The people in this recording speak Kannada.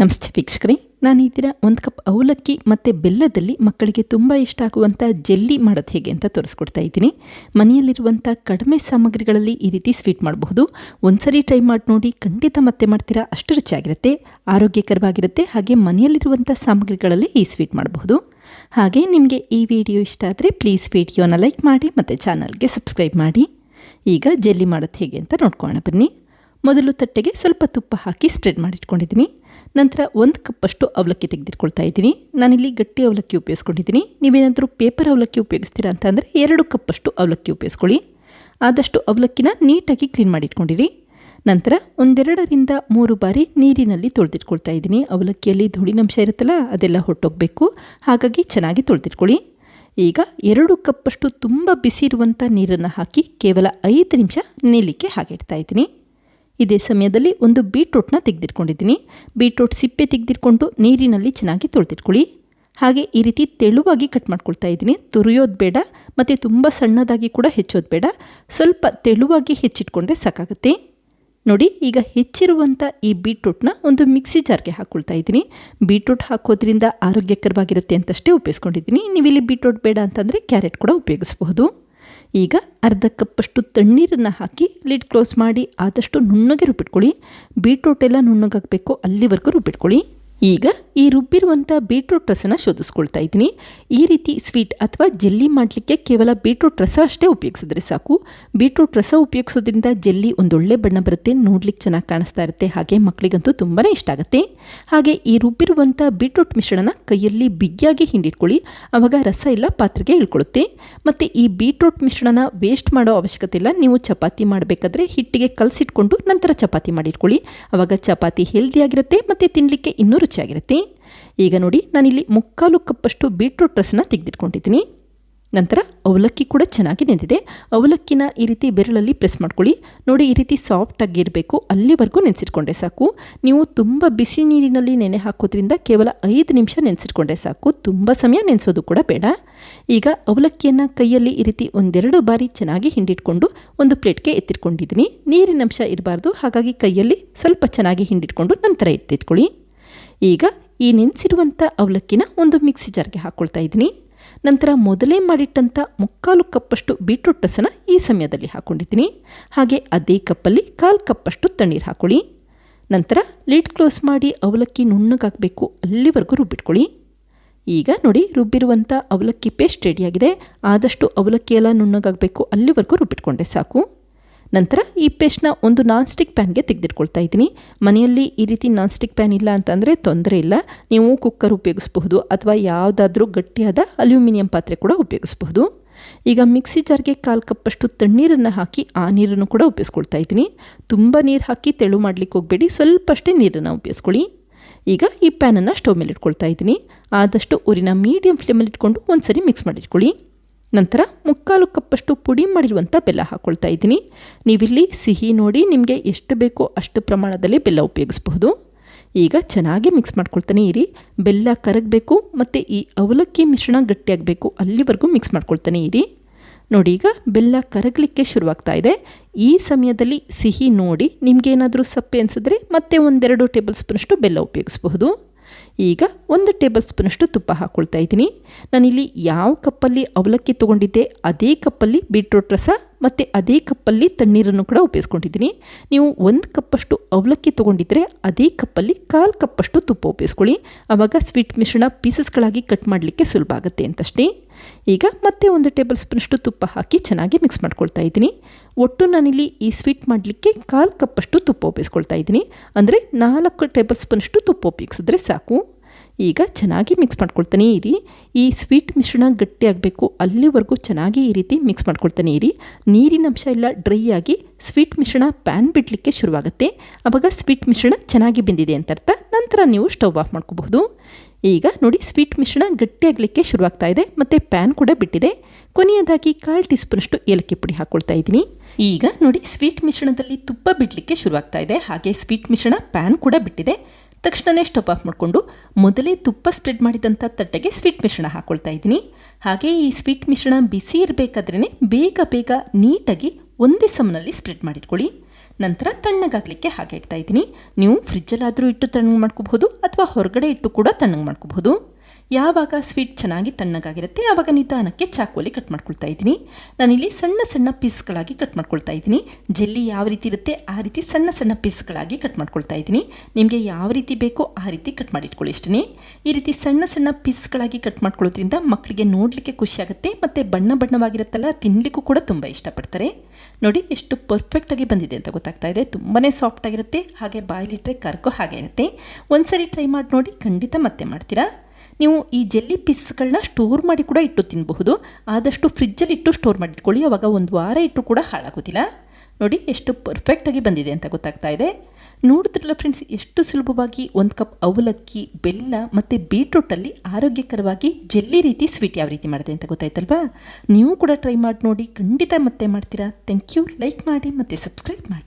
ನಮಸ್ತೆ ವೀಕ್ಷಕರೇ, ನಾನು ಈ ದಿನ ಒಂದು ಕಪ್ ಅವಲಕ್ಕಿ ಮತ್ತು ಬೆಲ್ಲದಲ್ಲಿ ಮಕ್ಕಳಿಗೆ ತುಂಬ ಇಷ್ಟ ಆಗುವಂಥ ಜೆಲ್ಲಿ ಮಾಡೋದು ಹೇಗೆ ಅಂತ ತೋರಿಸ್ಕೊಡ್ತಾ ಇದ್ದೀನಿ. ಮನೆಯಲ್ಲಿರುವಂಥ ಕಡಿಮೆ ಸಾಮಗ್ರಿಗಳಲ್ಲಿ ಈ ರೀತಿ ಸ್ವೀಟ್ ಮಾಡಬಹುದು. ಒಂದ್ಸರಿ ಟ್ರೈ ಮಾಡಿ ನೋಡಿ, ಖಂಡಿತ ಮತ್ತೆ ಮಾಡ್ತೀರಾ, ಅಷ್ಟು ರುಚಿಯಾಗಿರುತ್ತೆ, ಆರೋಗ್ಯಕರವಾಗಿರುತ್ತೆ, ಹಾಗೆ ಮನೆಯಲ್ಲಿರುವಂಥ ಸಾಮಗ್ರಿಗಳಲ್ಲಿ ಈ ಸ್ವೀಟ್ ಮಾಡಬಹುದು. ಹಾಗೆ ನಿಮಗೆ ಈ ವಿಡಿಯೋ ಇಷ್ಟ ಆದರೆ ಪ್ಲೀಸ್ ವಿಡಿಯೋನ ಲೈಕ್ ಮಾಡಿ ಮತ್ತು ಚಾನಲ್ಗೆ ಸಬ್ಸ್ಕ್ರೈಬ್ ಮಾಡಿ. ಈಗ ಜೆಲ್ಲಿ ಮಾಡೋದು ಹೇಗೆ ಅಂತ ನೋಡ್ಕೊಳ್ಳೋಣ ಬನ್ನಿ. ಮೊದಲು ತಟ್ಟೆಗೆ ಸ್ವಲ್ಪ ತುಪ್ಪ ಹಾಕಿ ಸ್ಪ್ರೆಡ್ ಮಾಡಿಟ್ಕೊಂಡಿದ್ದೀನಿ. ನಂತರ ಒಂದು ಕಪ್ಪಷ್ಟು ಅವಲಕ್ಕಿ ತೆಗೆದಿಟ್ಕೊಳ್ತಾ ಇದ್ದೀನಿ. ನಾನಿಲ್ಲಿ ಗಟ್ಟಿ ಅವಲಕ್ಕಿ ಉಪಯೋಗಿಸ್ಕೊಂಡಿದ್ದೀನಿ. ನೀವೇನಾದರೂ ಪೇಪರ್ ಅವಲಕ್ಕಿ ಉಪಯೋಗಿಸ್ತೀರಾ ಅಂತಂದರೆ ಎರಡು ಕಪ್ಪಷ್ಟು ಅವಲಕ್ಕಿ ಉಪಯೋಗಿಸ್ಕೊಳ್ಳಿ. ಆದಷ್ಟು ಅವಲಕ್ಕಿನ ನೀಟಾಗಿ ಕ್ಲೀನ್ ಮಾಡಿಟ್ಕೊಂಡಿರಿ. ನಂತರ ಒಂದೆರಡರಿಂದ ಮೂರು ಬಾರಿ ನೀರಿನಲ್ಲಿ ತೊಳೆದಿಟ್ಕೊಳ್ತಾ ಇದ್ದೀನಿ. ಅವಲಕ್ಕಿಯಲ್ಲಿ ಧೂಳಿನಂಶ ಇರುತ್ತಲ್ಲ, ಅದೆಲ್ಲ ಹೊಟ್ಟೋಗಬೇಕು. ಹಾಗಾಗಿ ಚೆನ್ನಾಗಿ ತೊಳೆದಿಟ್ಕೊಳ್ಳಿ. ಈಗ ಎರಡು ಕಪ್ಪಷ್ಟು ತುಂಬ ಬಿಸಿ ಇರುವಂಥ ನೀರನ್ನು ಹಾಕಿ ಕೇವಲ ಐದು ನಿಮಿಷ ನೀಲಿಕ್ಕೆ ಹಾಗೆ ಇಡ್ತಾ ಇದ್ದೀನಿ. ಇದೇ ಸಮಯದಲ್ಲಿ ಒಂದು ಬೀಟ್ರೂಟ್ನ ತೆಗೆದಿಟ್ಕೊಂಡಿದ್ದೀನಿ. ಬೀಟ್ರೂಟ್ ಸಿಪ್ಪೆ ತೆಗೆದಿಟ್ಕೊಂಡು ನೀರಿನಲ್ಲಿ ಚೆನ್ನಾಗಿ ತೊಳೆದಿಟ್ಕೊಳ್ಳಿ. ಹಾಗೆ ಈ ರೀತಿ ತೆಳುವಾಗಿ ಕಟ್ ಮಾಡ್ಕೊಳ್ತಾ ಇದ್ದೀನಿ. ತುರಿಯೋದು ಬೇಡ, ಮತ್ತು ತುಂಬ ಸಣ್ಣದಾಗಿ ಕೂಡ ಹೆಚ್ಚೋದು ಬೇಡ. ಸ್ವಲ್ಪ ತೆಳುವಾಗಿ ಹೆಚ್ಚಿಟ್ಕೊಂಡ್ರೆ ಸಾಕಾಗುತ್ತೆ. ನೋಡಿ, ಈಗ ಹೆಚ್ಚಿರುವಂಥ ಈ ಬೀಟ್ರೂಟ್ನ ಒಂದು ಮಿಕ್ಸಿ ಜಾರ್ಗೆ ಹಾಕ್ಕೊಳ್ತಾ ಇದ್ದೀನಿ. ಬೀಟ್ರೂಟ್ ಹಾಕೋದ್ರಿಂದ ಆರೋಗ್ಯಕರವಾಗಿರುತ್ತೆ ಅಂತಷ್ಟೇ ಉಪಯೋಗಿಸ್ಕೊಂಡಿದ್ದೀನಿ. ನೀವಿಲ್ಲಿ ಬೀಟ್ರೂಟ್ ಬೇಡ ಅಂತಂದರೆ ಕ್ಯಾರೆಟ್ ಕೂಡ ಉಪಯೋಗಿಸ್ಬಹುದು. ಈಗ ಅರ್ಧ ಕಪ್ಪಷ್ಟು ತಣ್ಣೀರನ್ನು ಹಾಕಿ ಲಿಡ್ ಕ್ಲೋಸ್ ಮಾಡಿ ಆದಷ್ಟು ನುಣ್ಣಗೆ ರುಬ್ಬಿಟ್ಕೊಳ್ಳಿ. ಬೀಟ್ರೂಟ್ ಎಲ್ಲ ನುಣ್ಣಗಾಗಬೇಕು, ಅಲ್ಲಿವರೆಗೂ ರುಬ್ಬಿಟ್ಕೊಳ್ಳಿ. ಈಗ ಈ ರುಬ್ಬಿರುವಂಥ ಬೀಟ್ರೂಟ್ ರಸನ ಶೋಧಿಸ್ಕೊಳ್ತಾ ಇದ್ದೀನಿ. ಈ ರೀತಿ ಸ್ವೀಟ್ ಅಥವಾ ಜೆಲ್ಲಿ ಮಾಡಲಿಕ್ಕೆ ಕೇವಲ ಬೀಟ್ರೂಟ್ ರಸ ಅಷ್ಟೇ ಉಪಯೋಗಿಸಿದ್ರೆ ಸಾಕು. ಬೀಟ್ರೂಟ್ ರಸ ಉಪಯೋಗಿಸೋದ್ರಿಂದ ಜೆಲ್ಲಿ ಒಂದೊಳ್ಳೆ ಬಣ್ಣ ಬರುತ್ತೆ, ನೋಡ್ಲಿಕ್ಕೆ ಚೆನ್ನಾಗಿ ಕಾಣಿಸ್ತಾ ಇರುತ್ತೆ, ಹಾಗೆ ಮಕ್ಕಳಿಗಂತೂ ತುಂಬಾ ಇಷ್ಟ ಆಗುತ್ತೆ. ಹಾಗೆ ಈ ರುಬ್ಬಿರುವಂಥ ಬೀಟ್ರೂಟ್ ಮಿಶ್ರಣನ ಕೈಯಲ್ಲಿ ಬಿಗಿಯಾಗಿ ಹಿಂಡಿಟ್ಕೊಳ್ಳಿ ಆವಾಗ ರಸ ಎಲ್ಲ ಪಾತ್ರೆಗೆ ಇಳ್ಕೊಳ್ಳುತ್ತೆ. ಮತ್ತು ಈ ಬೀಟ್ರೂಟ್ ಮಿಶ್ರಣನ ವೇಸ್ಟ್ ಮಾಡೋ ಅವಶ್ಯಕತೆ ಇಲ್ಲ, ನೀವು ಚಪಾತಿ ಮಾಡಬೇಕಾದ್ರೆ ಹಿಟ್ಟಿಗೆ ಕಲಸಿಟ್ಕೊಂಡು ನಂತರ ಚಪಾತಿ ಮಾಡಿಟ್ಕೊಳ್ಳಿ. ಆವಾಗ ಚಪಾತಿ ಹೆಲ್ದಿಯಾಗಿರುತ್ತೆ ಮತ್ತು ತಿನ್ನಲಿಕ್ಕೆ ಇನ್ನೂ ರುಚಿಯಾಗಿರುತ್ತೆ. ಈಗ ನೋಡಿ, ನಾನಿಲ್ಲಿ ಮುಕ್ಕಾಲು ಕಪ್ಪಷ್ಟು ಬೀಟ್ರೂಟ್ ರಸನ ತೆಗೆದಿಟ್ಕೊಂಡಿದ್ದೀನಿ. ನಂತರ ಅವಲಕ್ಕಿ ಕೂಡ ಚೆನ್ನಾಗಿ ನೆಂದಿದೆ. ಅವಲಕ್ಕಿನ ಈ ರೀತಿ ಬೆರಳಲ್ಲಿ ಪ್ರೆಸ್ ಮಾಡ್ಕೊಳ್ಳಿ. ನೋಡಿ, ಈ ರೀತಿ ಸಾಫ್ಟಾಗಿ ಇರಬೇಕು ಅಲ್ಲಿವರೆಗೂ ನೆನೆಸಿಟ್ಕೊಂಡ್ರೆ ಸಾಕು. ನೀವು ತುಂಬ ಬಿಸಿ ನೀರಿನಲ್ಲಿ ನೆನೆ ಹಾಕೋದ್ರಿಂದ ಕೇವಲ ಐದು ನಿಮಿಷ ನೆನೆಸಿಟ್ಕೊಂಡ್ರೆ ಸಾಕು. ತುಂಬ ಸಮಯ ನೆನೆಸೋದು ಕೂಡ ಬೇಡ. ಈಗ ಅವಲಕ್ಕಿಯನ್ನು ಕೈಯಲ್ಲಿ ಈ ರೀತಿ ಒಂದೆರಡು ಬಾರಿ ಚೆನ್ನಾಗಿ ಹಿಂಡಿಟ್ಕೊಂಡು ಒಂದು ಪ್ಲೇಟ್ಗೆ ಎತ್ತಿಟ್ಕೊಂಡಿದ್ದೀನಿ. ನೀರಿನಂಶ ಇರಬಾರ್ದು. ಹಾಗಾಗಿ ಕೈಯಲ್ಲಿ ಸ್ವಲ್ಪ ಚೆನ್ನಾಗಿ ಹಿಂಡಿಟ್ಕೊಂಡು ನಂತರ ಎತ್ತಿಟ್ಕೊಳ್ಳಿ. ಈಗ ಈ ನೆನೆಸಿರುವಂಥ ಅವಲಕ್ಕಿನ ಒಂದು ಮಿಕ್ಸಿ ಜಾರ್ಗೆ ಹಾಕ್ಕೊಳ್ತಾ ಇದ್ದೀನಿ. ನಂತರ ಮೊದಲೇ ಮಾಡಿಟ್ಟಂಥ ಮುಕ್ಕಾಲು ಕಪ್ಪಷ್ಟು ಬೀಟ್ರೂಟ್ ರಸನ ಈ ಸಮಯದಲ್ಲಿ ಹಾಕ್ಕೊಂಡಿದ್ದೀನಿ ಹಾಗೆ ಅದೇ ಕಪ್ಪಲ್ಲಿ ಕಾಲು ಕಪ್ಪಷ್ಟು ತಣ್ಣೀರು ಹಾಕ್ಕೊಳ್ಳಿ ನಂತರ ಲಿಡ್ ಕ್ಲೋಸ್ ಮಾಡಿ ಅವಲಕ್ಕಿ ನುಣ್ಣಗಾಗಬೇಕು ಅಲ್ಲಿವರೆಗೂ ರುಬ್ಬಿಟ್ಕೊಳ್ಳಿ. ಈಗ ನೋಡಿ ರುಬ್ಬಿರುವಂಥ ಅವಲಕ್ಕಿ ಪೇಸ್ಟ್ ರೆಡಿಯಾಗಿದೆ ಆದಷ್ಟು ಅವಲಕ್ಕಿ ಎಲ್ಲ ನುಣ್ಣಗಾಗಬೇಕು ಅಲ್ಲಿವರೆಗೂ ರುಬ್ಬಿಟ್ಕೊಂಡೆ ಸಾಕು. ನಂತರ ಈ ಪೇಸ್ಟ್ನ ಒಂದು ನಾನ್ ಸ್ಟಿಕ್ ಪ್ಯಾನ್ಗೆ ತೆಗೆದಿಟ್ಕೊಳ್ತಾ ಇದ್ದೀನಿ. ಮನೆಯಲ್ಲಿ ಈ ರೀತಿ ನಾನ್ ಸ್ಟಿಕ್ ಪ್ಯಾನ್ ಇಲ್ಲ ಅಂತಂದರೆ ತೊಂದರೆ ಇಲ್ಲ. ನೀವು ಕುಕ್ಕರ್ ಉಪಯೋಗಿಸಬಹುದು ಅಥವಾ ಯಾವುದಾದ್ರೂ ಗಟ್ಟಿಯಾದ ಅಲ್ಯೂಮಿನಿಯಂ ಪಾತ್ರೆ ಕೂಡ ಉಪಯೋಗಿಸಬಹುದು. ಈಗ ಮಿಕ್ಸಿ ಜಾರ್ಗೆ ಕಾಲು ಕಪ್ಪಷ್ಟು ತಣ್ಣೀರನ್ನು ಹಾಕಿ ಆ ನೀರನ್ನು ಕೂಡ ಉಪಯೋಗಿಸ್ಕೊಳ್ತಾ ಇದ್ದೀನಿ. ತುಂಬ ನೀರು ಹಾಕಿ ತೆಳು ಮಾಡಲಿಕ್ಕೆ ಹೋಗಬೇಡಿ ಸ್ವಲ್ಪ ಅಷ್ಟೇ ನೀರನ್ನು ಉಪಯೋಗಿಸ್ಕೊಳ್ಳಿ. ಈಗ ಈ ಪ್ಯಾನನ್ನು ಸ್ಟವ್ ಮೇಲೆ ಇಟ್ಕೊಳ್ತಾ ಇದ್ದೀನಿ. ಆದಷ್ಟು ಊರಿನ ಮೀಡಿಯಂ ಫ್ಲೇಮಲ್ಲಿ ಇಟ್ಕೊಂಡು ಒಂದು ಸರಿ ಮಿಕ್ಸ್ ಮಾಡಿಟ್ಕೊಳ್ಳಿ. ನಂತರ ಮುಕ್ಕಾಲು ಕಪ್ಪಷ್ಟು ಪುಡಿ ಮಾಡಿರುವಂಥ ಬೆಲ್ಲ ಹಾಕ್ಕೊಳ್ತಾ ಇದ್ದೀನಿ. ನೀವಿಲ್ಲಿ ಸಿಹಿ ನೋಡಿ ನಿಮಗೆ ಎಷ್ಟು ಬೇಕೋ ಅಷ್ಟು ಪ್ರಮಾಣದಲ್ಲಿ ಬೆಲ್ಲ ಉಪಯೋಗಿಸಬಹುದು. ಈಗ ಚೆನ್ನಾಗಿ ಮಿಕ್ಸ್ ಮಾಡ್ಕೊಳ್ತಾನೆ ಇರಿ. ಬೆಲ್ಲ ಕರಗಬೇಕು ಮತ್ತು ಈ ಅವಲಕ್ಕಿ ಮಿಶ್ರಣ ಗಟ್ಟಿಯಾಗಬೇಕು ಅಲ್ಲಿವರೆಗೂ ಮಿಕ್ಸ್ ಮಾಡ್ಕೊಳ್ತಾನೆ ಇರಿ. ನೋಡಿ ಈಗ ಬೆಲ್ಲ ಕರಗಲಿಕ್ಕೆ ಶುರುವಾಗ್ತಾ ಇದೆ. ಈ ಸಮಯದಲ್ಲಿ ಸಿಹಿ ನೋಡಿ ನಿಮಗೇನಾದರೂ ಸಪ್ಪೆ ಅನಿಸಿದ್ರೆ ಮತ್ತೆ ಒಂದೆರಡು ಟೇಬಲ್ ಸ್ಪೂನಷ್ಟು ಬೆಲ್ಲ ಉಪಯೋಗಿಸಬಹುದು. ಈಗ ಒಂದು ಟೇಬಲ್ ಸ್ಪೂನಷ್ಟು ತುಪ್ಪ ಹಾಕ್ಕೊಳ್ತಾ ಇದ್ದೀನಿ. ನಾನಿಲ್ಲಿ ಯಾವ ಕಪ್ಪಲ್ಲಿ ಅವಲಕ್ಕಿ ತೊಗೊಂಡಿದ್ದೆ ಅದೇ ಕಪ್ಪಲ್ಲಿ ಬೀಟ್ರೂಟ್ ರಸ ಮತ್ತು ಅದೇ ಕಪ್ಪಲ್ಲಿ ತಣ್ಣೀರನ್ನು ಕೂಡ ಉಪಯೋಗಿಸ್ಕೊಂಡಿದ್ದೀನಿ. ನೀವು ಒಂದು ಕಪ್ಪಷ್ಟು ಅವಲಕ್ಕಿ ತೊಗೊಂಡಿದ್ದರೆ ಅದೇ ಕಪ್ಪಲ್ಲಿ ಕಾಲು ಕಪ್ಪಷ್ಟು ತುಪ್ಪ ಉಪಯೋಗಿಸ್ಕೊಳ್ಳಿ. ಆವಾಗ ಸ್ವೀಟ್ ಮಿಶ್ರಣ ಪೀಸಸ್ಗಳಾಗಿ ಕಟ್ ಮಾಡಲಿಕ್ಕೆ ಸುಲಭ ಆಗುತ್ತೆ ಅಂತಷ್ಟೇ. ಈಗ ಮತ್ತೆ ಒಂದು ಟೇಬಲ್ ಸ್ಪೂನಷ್ಟು ತುಪ್ಪ ಹಾಕಿ ಚೆನ್ನಾಗಿ ಮಿಕ್ಸ್ ಮಾಡ್ಕೊಳ್ತಾ ಇದ್ದೀನಿ. ಒಟ್ಟು ನಾನಿಲ್ಲಿ ಈ ಸ್ವೀಟ್ ಮಾಡಲಿಕ್ಕೆ ಕಾಲು ಕಪ್ಪಷ್ಟು ತುಪ್ಪ ಉಪಯೋಗಿಸ್ಕೊಳ್ತಾ ಇದ್ದೀನಿ. ಅಂದರೆ ನಾಲ್ಕು ಟೇಬಲ್ ಸ್ಪೂನಷ್ಟು ತುಪ್ಪ ಉಪಯೋಗಿಸಿದ್ರೆ ಸಾಕು. ಈಗ ಚೆನ್ನಾಗಿ ಮಿಕ್ಸ್ ಮಾಡ್ಕೊಳ್ತಾನೆ ಇರಿ. ಈ ಸ್ವೀಟ್ ಮಿಶ್ರಣ ಗಟ್ಟಿಯಾಗಬೇಕು ಅಲ್ಲಿವರೆಗೂ ಚೆನ್ನಾಗಿ ಈ ರೀತಿ ಮಿಕ್ಸ್ ಮಾಡ್ಕೊಳ್ತಾನೆ ಇರಿ. ನೀರಿನಂಶ ಎಲ್ಲ ಡ್ರೈ ಆಗಿ ಸ್ವೀಟ್ ಮಿಶ್ರಣ ಪ್ಯಾನ್ ಬಿಡಲಿಕ್ಕೆ ಶುರುವಾಗುತ್ತೆ. ಆವಾಗ ಸ್ವೀಟ್ ಮಿಶ್ರಣ ಚೆನ್ನಾಗಿ ಬೆಂದಿದೆ ಅಂತ ಅರ್ಥ. ನಂತರ ನೀವು ಸ್ಟವ್ ಆಫ್ ಮಾಡ್ಕೋಬಹುದು. ಈಗ ನೋಡಿ ಸ್ವೀಟ್ ಮಿಶ್ರಣ ಗಟ್ಟಿಯಾಗಲಿಕ್ಕೆ ಶುರುವಾಗ್ತಾ ಇದೆ. ಮತ್ತು ಪ್ಯಾನ್ ಕೂಡ ಬಿಟ್ಟಿದೆ. ಕೊನೆಯದಾಗಿ ಕಾಲು ಟೀ ಸ್ಪೂನಷ್ಟು ಏಲಕ್ಕಿ ಪುಡಿ ಹಾಕ್ಕೊಳ್ತಾ ಇದ್ದೀನಿ. ಈಗ ನೋಡಿ ಸ್ವೀಟ್ ಮಿಶ್ರಣದಲ್ಲಿ ತುಪ್ಪ ಬಿಡಲಿಕ್ಕೆ ಶುರುವಾಗ್ತಾ ಇದೆ. ಹಾಗೆ ಸ್ವೀಟ್ ಮಿಶ್ರಣ ಪ್ಯಾನ್ ಕೂಡ ಬಿಟ್ಟಿದೆ. ತಕ್ಷಣವೇ ಸ್ಟವ್ ಆಫ್ ಮಾಡಿಕೊಂಡು ಮೊದಲೇ ತುಪ್ಪ ಸ್ಪ್ರೆಡ್ ಮಾಡಿದಂಥ ತಟ್ಟೆಗೆ ಸ್ವೀಟ್ ಮಿಶ್ರಣ ಹಾಕ್ಕೊಳ್ತಾ ಇದ್ದೀನಿ. ಹಾಗೆ ಈ ಸ್ವೀಟ್ ಮಿಶ್ರಣ ಬಿಸಿ ಇರಬೇಕಾದ್ರೇ ಬೇಗ ಬೇಗ ನೀಟಾಗಿ ಒಂದೇ ಸಮನಲ್ಲಿ ಸ್ಪ್ರೆಡ್ ಮಾಡಿಟ್ಕೊಳ್ಳಿ. ನಂತರ ತಣ್ಣಗಾಗಲಿಕ್ಕೆ ಹಾಗೆ ಇಡ್ತಾ ಇದ್ದೀನಿ. ನೀವು ಫ್ರಿಜ್ಜಲ್ಲಾದರೂ ಇಟ್ಟು ತಣ್ಣಗೆ ಮಾಡ್ಕೋಬಹುದು ಅಥವಾ ಹೊರಗಡೆ ಇಟ್ಟು ಕೂಡ ತಣ್ಣಗೆ ಮಾಡ್ಕೋಬಹುದು. ಯಾವಾಗ ಸ್ವೀಟ್ ಚೆನ್ನಾಗಿ ತಣ್ಣಗಾಗಿರುತ್ತೆ ಆವಾಗ ನಿಧಾನಕ್ಕೆ ಚಾಕುವಲ್ಲಿ ಕಟ್ ಮಾಡ್ಕೊಳ್ತಾ ಇದ್ದೀನಿ. ನಾನಿಲ್ಲಿ ಸಣ್ಣ ಸಣ್ಣ ಪೀಸ್ಗಳಾಗಿ ಕಟ್ ಮಾಡ್ಕೊಳ್ತಾ ಇದ್ದೀನಿ. ಜೆಲ್ಲಿ ಯಾವ ರೀತಿ ಇರುತ್ತೆ, ಆ ರೀತಿ ಸಣ್ಣ ಸಣ್ಣ ಪೀಸ್ಗಳಾಗಿ ಕಟ್ ಮಾಡ್ಕೊಳ್ತಾ ಇದ್ದೀನಿ. ನಿಮಗೆ ಯಾವ ರೀತಿ ಬೇಕೋ ಆ ರೀತಿ ಕಟ್ ಮಾಡಿಟ್ಕೊಳ್ಳಿ ಇಷ್ಟೇ ಈ ರೀತಿ ಸಣ್ಣ ಸಣ್ಣ ಪೀಸ್ಗಳಾಗಿ ಕಟ್ ಮಾಡ್ಕೊಳ್ಳೋದ್ರಿಂದ ಮಕ್ಕಳಿಗೆ ನೋಡಲಿಕ್ಕೆ ಖುಷಿಯಾಗುತ್ತೆ, ಮತ್ತು ಬಣ್ಣ ಬಣ್ಣವಾಗಿರುತ್ತಲ್ಲ ತಿನ್ನಲಿಕ್ಕೂ ಕೂಡ ತುಂಬ ಇಷ್ಟಪಡ್ತಾರೆ. ನೋಡಿ, ಎಷ್ಟು ಪರ್ಫೆಕ್ಟಾಗಿ ಬಂದಿದೆ ಅಂತ ಗೊತ್ತಾಗ್ತಾ ಇದೆ. ತುಂಬಾ ಸಾಫ್ಟಾಗಿರುತ್ತೆ ಹಾಗೆ ಬಾಯಿಲಿಟ್ಟರೆ ಕರ್ಕೋ ಹಾಗೆ ಇರುತ್ತೆ. ಒಂದ್ಸರಿ ಟ್ರೈ ಮಾಡಿ ನೋಡಿ, ಖಂಡಿತ ಮತ್ತೆ ಮಾಡ್ತೀರಾ? ನೀವು ಈ ಜೆಲ್ಲಿ ಪೀಸ್ಗಳನ್ನ ಸ್ಟೋರ್ ಮಾಡಿ ಕೂಡ ಇಟ್ಟು ತಿನ್ನಬಹುದು ಆದಷ್ಟು ಫ್ರಿಜ್ಜಲ್ಲಿ ಇಟ್ಟು ಸ್ಟೋರ್ ಮಾಡಿಟ್ಕೊಳ್ಳಿ ಅವಾಗ ಒಂದು ವಾರ ಇಟ್ಟು ಕೂಡ ಹಾಳಾಗೋದಿಲ್ಲ. ನೋಡಿ, ಎಷ್ಟು ಪರ್ಫೆಕ್ಟಾಗಿ ಬಂದಿದೆ ಅಂತ ಗೊತ್ತಾಗ್ತಾ ಇದೆ. ನೋಡಿದ್ರಲ್ಲ ಫ್ರೆಂಡ್ಸ್ ಎಷ್ಟು ಸುಲಭವಾಗಿ ಒಂದು ಕಪ್ ಅವಲಕ್ಕಿ, ಬೆಲ್ಲ ಮತ್ತು ಬೀಟ್ರೂಟಲ್ಲಿ ಆರೋಗ್ಯಕರವಾಗಿ ಜೆಲ್ಲಿ ರೀತಿ ಸ್ವೀಟ್ ಯಾವ ರೀತಿ ಮಾಡಿದೆ ಅಂತ ಗೊತ್ತಾಯ್ತಲ್ವಾ? ನೀವು ಕೂಡ ಟ್ರೈ ಮಾಡಿ ನೋಡಿ. ಖಂಡಿತ ಮತ್ತೆ ಮಾಡ್ತೀರಾ. ಥ್ಯಾಂಕ್ ಯು ಲೈಕ್ ಮಾಡಿ ಮತ್ತು ಸಬ್ಸ್ಕ್ರೈಬ್ ಮಾಡಿ.